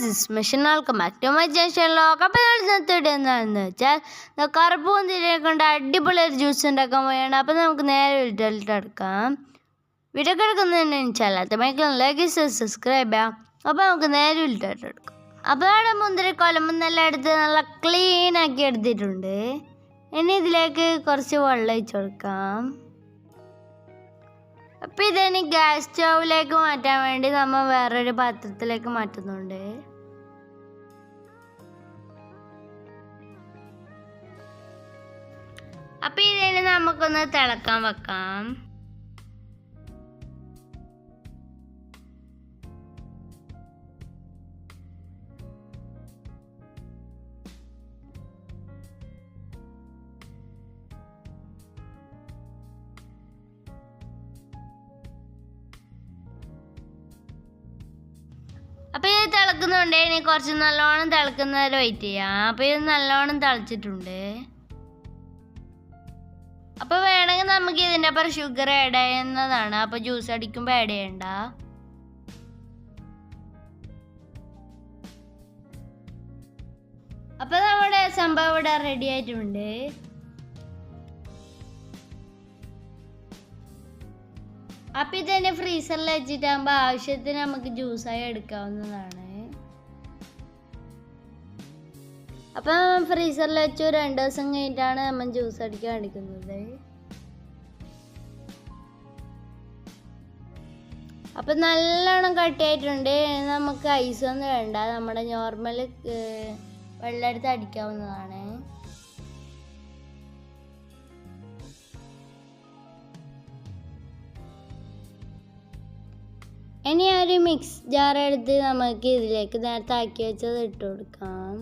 Guys machine welcome back to my എന്താണെന്ന് വെച്ചാൽ കറുപ്പ് മുന്തിരിയെ കൊണ്ട് അടിപൊളി ഒരു ജ്യൂസ് ഉണ്ടാക്കാൻ പോയാണ് അപ്പോൾ നമുക്ക് നേരെ വീട്ടിലിട്ട് എടുക്കാം. വീഡിയോ കിടക്കുന്നതിന് ഇൻഷാല്ലാത്ത മൈക്കിൾ ലൈക്ക് സബ്സ്ക്രൈബ് ചെയ്യാം അപ്പോൾ നമുക്ക് നേരെ വീട്ടിലിട്ട് എടുക്കാം. അപ്പോൾ അവിടെ മുന്തിരി കൊലമ്പെന്നെല്ലാം എടുത്ത് നല്ല ക്ലീൻ ആക്കി എടുത്തിട്ടുണ്ട്. ഇനി ഇതിലേക്ക് കുറച്ച് വെള്ളം ഒഴിച്ച് കൊടുക്കാം. അപ്പം ഇതിനി ഗ്യാസ് സ്റ്റൗവിലേക്ക് മാറ്റാൻ വേണ്ടി നമ്മൾ വേറൊരു പാത്രത്തിലേക്ക് മാറ്റുന്നുണ്ട്. അപ്പോൾ ഇതിന് നമുക്കൊന്ന് തിളക്കാൻ വെക്കാം. തിളക്കുന്നുണ്ട് ഇനി കുറച്ച് നല്ലോണം തിളക്കുന്നവരെ വെയിറ്റ് ചെയ്യാം. അപ്പോൾ ഇത് നല്ലോണം തിളച്ചിട്ടുണ്ട്. അപ്പോൾ വേണമെങ്കിൽ നമുക്ക് ഇതിന്റെ അപ്പുറം ഷുഗർ ആഡ് ചെയ്യുന്നതാണ്. അപ്പോൾ ജ്യൂസ് അടിക്കുമ്പോൾ ആഡ് ചെയ്യണ്ട. അപ്പോൾ നമ്മുടെ സംഭവം ഇവിടെ റെഡി ആയിട്ടുണ്ട്. അപ്പം ഇതന്നെ ഫ്രീസറിൽ വെച്ചിട്ടാകുമ്പോൾ ആവശ്യത്തിന് നമുക്ക് ജ്യൂസായി എടുക്കാവുന്നതാണ്. അപ്പം ഫ്രീസറിൽ വെച്ച് രണ്ട് ദിവസം കഴിഞ്ഞിട്ടാണ് നമ്മൾ ജ്യൂസ് അടിക്കാൻ എടുക്കുന്നത്. അപ്പം നല്ലോണം കട്ടിയായിട്ടുണ്ട്. നമുക്ക് ഐസ് ഒന്നും വേണ്ട. നമ്മുടെ നോർമൽ വെള്ളം എടുത്ത് അടിക്കാവുന്നതാണ്. ഇനി ഒരു മിക്സ് ജാർ എടുത്ത് നമുക്ക് ഇതിലേക്ക് നേരത്തെ ആക്കി വെച്ചത് ഇട്ട് കൊടുക്കാം.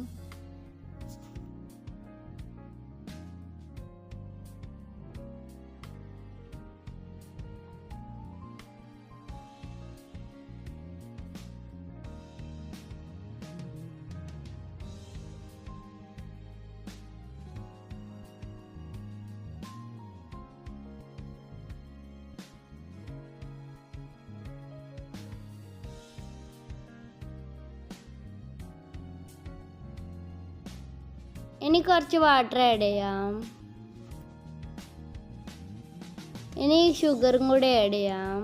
ഇനി കുറച്ച് വാട്ടർ ആഡ് ചെയ്യാം. ഇനി ഷുഗറും കൂടി ആഡ് ചെയ്യാം.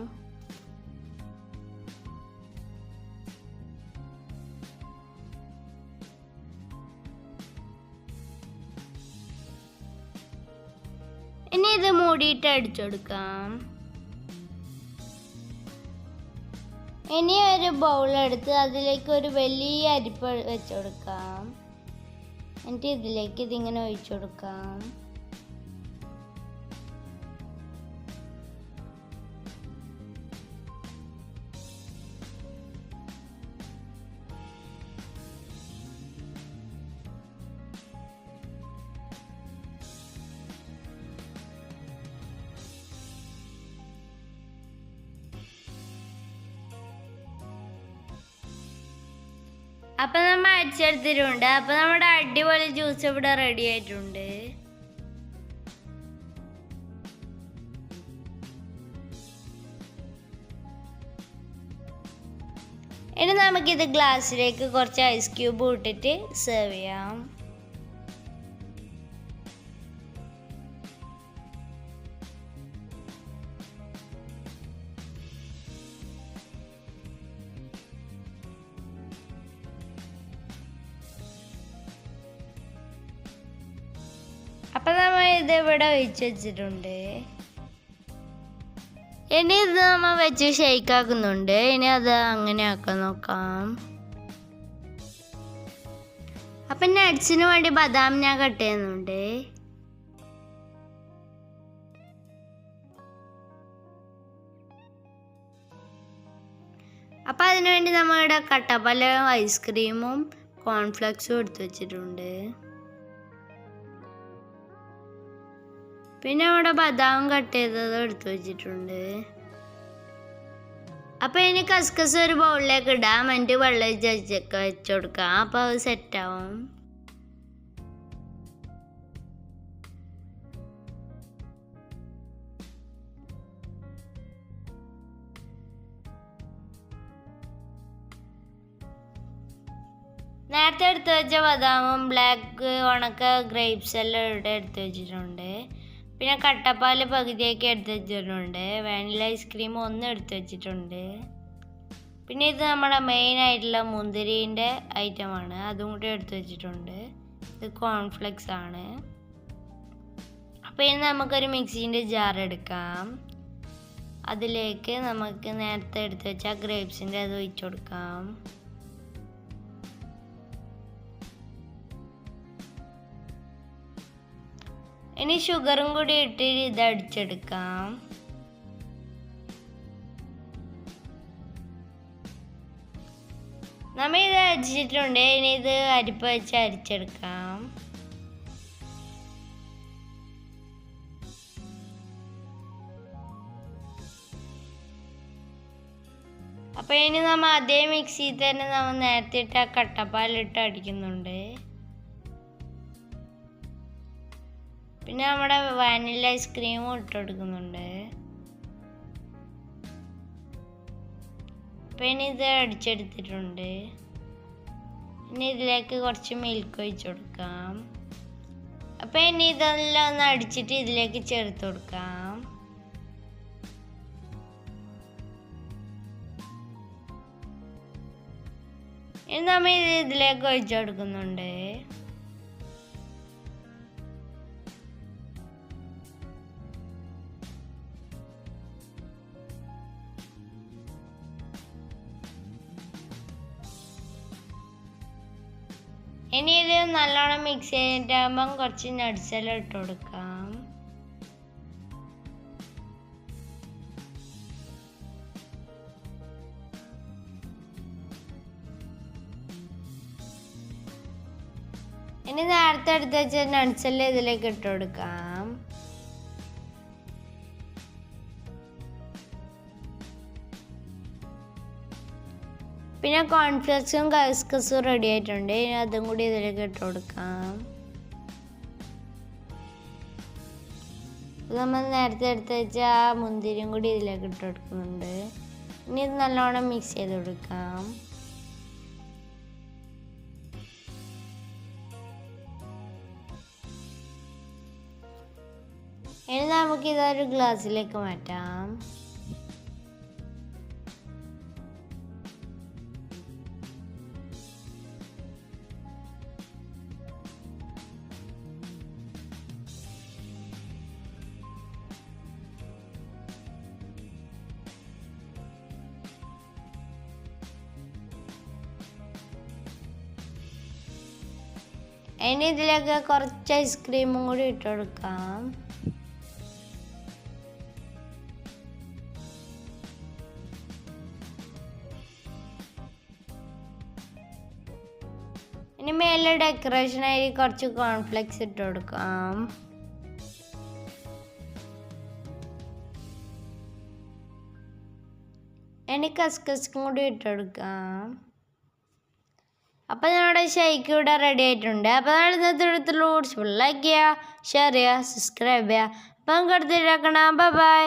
ഇനി ഇത് മൂടിയിട്ട് അടിച്ചെടുക്കാം ഇനി ഒരു ബൗൾ എടുത്ത് അതിലേക്ക് ഒരു വലിയ അരിപ്പ് വെച്ചുകൊടുക്കാം എന്നിട്ട് ഇതിലേക്ക് ഇതിങ്ങനെ ഒഴിച്ചു കൊടുക്കാം. അപ്പം നമ്മൾ അടിച്ചെടുത്തിട്ടുണ്ട്. അപ്പം നമ്മുടെ അടിപൊളി ജ്യൂസ് ഇവിടെ റെഡി ആയിട്ടുണ്ട്. ഇനി നമുക്കിത് ഗ്ലാസ്സിലേക്ക് കുറച്ച് ഐസ് ക്യൂബ് ഇട്ടിട്ട് സെർവ് ചെയ്യാം. ഇത് ഇവിടെ ഒഴിച്ചു വെച്ചിട്ടുണ്ട്? ഇനി ഇത് നമ്മൾ വെച്ച് ഷെയ്ക്ക് ആക്കുന്നുണ്ട്. ഇനി അത് അങ്ങനെ ആക്കാൻ നോക്കാം. അപ്പം നട്സിന് വേണ്ടി ബദാം ഞാൻ കട്ട് ചെയ്യുന്നുണ്ട്. അപ്പം അതിനുവേണ്ടി നമ്മളിവിടെ കട്ടപ്പല ഐസ്ക്രീമും കോൺഫ്ലെക്സും എടുത്തു വെച്ചിട്ടുണ്ട്. പിന്നെ അവിടെ ബദാം കട്ട് ചെയ്തത് എടുത്തു വെച്ചിട്ടുണ്ട്. അപ്പം ഇനി കസ്കസ് ഒരു ബൗളിലേക്ക് ഇടാം. എന്നിട്ട് വെള്ളം ചച്ചൊക്കെ വെച്ചുകൊടുക്കാം അപ്പോൾ അത് സെറ്റാവും നേരത്തെ എടുത്തു വെച്ച ബദാമും ബ്ലാക്ക് ഉണക്ക ഗ്രേപ്സ് എല്ലാം ഇവിടെ എടുത്തു വെച്ചിട്ടുണ്ട്. പിന്നെ കട്ടപ്പാൽ പകുതിയൊക്കെ എടുത്ത് വെച്ചിട്ടുണ്ട്. വാനില ഐസ്ക്രീം ഒന്ന് എടുത്ത് വെച്ചിട്ടുണ്ട്. പിന്നെ ഇത് നമ്മുടെ മെയിൻ ആയിട്ടുള്ള മുന്തിരീന്റെ ഐറ്റമാണ് അതും കൂടി എടുത്ത് വെച്ചിട്ടുണ്ട്. ഇത് കോൺഫ്ലെക്സ് ആണ്. അപ്പോൾ ഇനി നമുക്കൊരു മിക്സീന്റെ ജാർ എടുക്കാം. അതിലേക്ക് നമുക്ക് നേരത്തെ എടുത്ത് വെച്ച ഗ്രേപ്സിന്റെ അത് ഒഴിച്ചു കൊടുക്കാം. ഇനി ഷുഗറും കൂടി ഇട്ട് ഇത് അടിച്ചെടുക്കാം. നമ്മ ഇത് അരിച്ചിട്ടുണ്ട് ഇനി ഇത് അരിപ്പ് വെച്ച് അരിച്ചെടുക്കാം. അപ്പൊ ഇനി നമ്മ അതേ മിക്സിയിൽ തന്നെ നമ്മൾ നേരത്തെ ഇട്ട കട്ടപ്പാലിട്ട് അടിക്കുന്നുണ്ട്. പിന്നെ നമ്മുടെ വാനില ഐസ്ക്രീമും ഇട്ട് കൊടുക്കുന്നുണ്ട്. പിന്നെ ഇത് അടിച്ചെടുത്തിട്ടുണ്ട്. ഇനി ഇതിലേക്ക് കുറച്ച് മിൽക്ക് ഒഴിച്ചു കൊടുക്കാം. അപ്പം ഇനി ഇതെല്ലാം ഒന്ന് അടിച്ചിട്ട് ഇതിലേക്ക് ചേർത്ത് കൊടുക്കാം. ഇനി നമ്മൾ ഇത് ഇതിലേക്ക് ഒഴിച്ചു കൊടുക്കുന്നുണ്ട്. ഇനി ഇത് നല്ലോണം മിക്സ് ചെയ്തിട്ടാകുമ്പം കുറച്ച് നട്സെല്ലാം ഇട്ട് കൊടുക്കാം. ഇനി നേരത്തെ എടുത്ത് വെച്ച നട്സെല്ലാം ഇതിലേക്ക് ഇട്ട് കൊടുക്കാം. പിന്നെ കോൺഫ്ലെക്സും കസ്കസും റെഡി ആയിട്ടുണ്ട്. ഇനി അതും കൂടി ഇതിലേക്ക് ഇട്ട് കൊടുക്കാം. നമ്മൾ നേരത്തെ എടുത്ത് വെച്ച ആ മുന്തിരിയും കൂടി ഇതിലേക്ക് ഇട്ട് കൊടുക്കുന്നുണ്ട്. ഇനി ഇത് നല്ലോണം മിക്സ് ചെയ്ത് കൊടുക്കാം. ഇനി നമുക്കിതൊരു ഗ്ലാസ്സിലേക്ക് മാറ്റാം. ഇനി ഇതിലേക്ക് കുറച്ച് ഐസ്ക്രീമും കൂടി ഇട്ട് കൊടുക്കാം. ഇനി മേലെ ഡെക്കറേഷനായി കുറച്ച് കോൺഫ്ലെക്സ് ഇട്ട് കൊടുക്കാം. ഇനി കസ്കസും കൂടി ഇട്ട് കൊടുക്കാം. അപ്പോൾ നമ്മുടെ ഷൈക്ക് ഇവിടെ റെഡി ആയിട്ടുണ്ട്. അപ്പോൾ നമ്മൾ ഇന്നത്തെ എടുത്തുള്ള ലൈക്ക് ചെയ്യുക ഷെയർ ചെയ്യുക സബ്സ്ക്രൈബ് ചെയ്യുക. അപ്പം കൊടുത്തിട്ടാക്കണം ബൈ ബൈ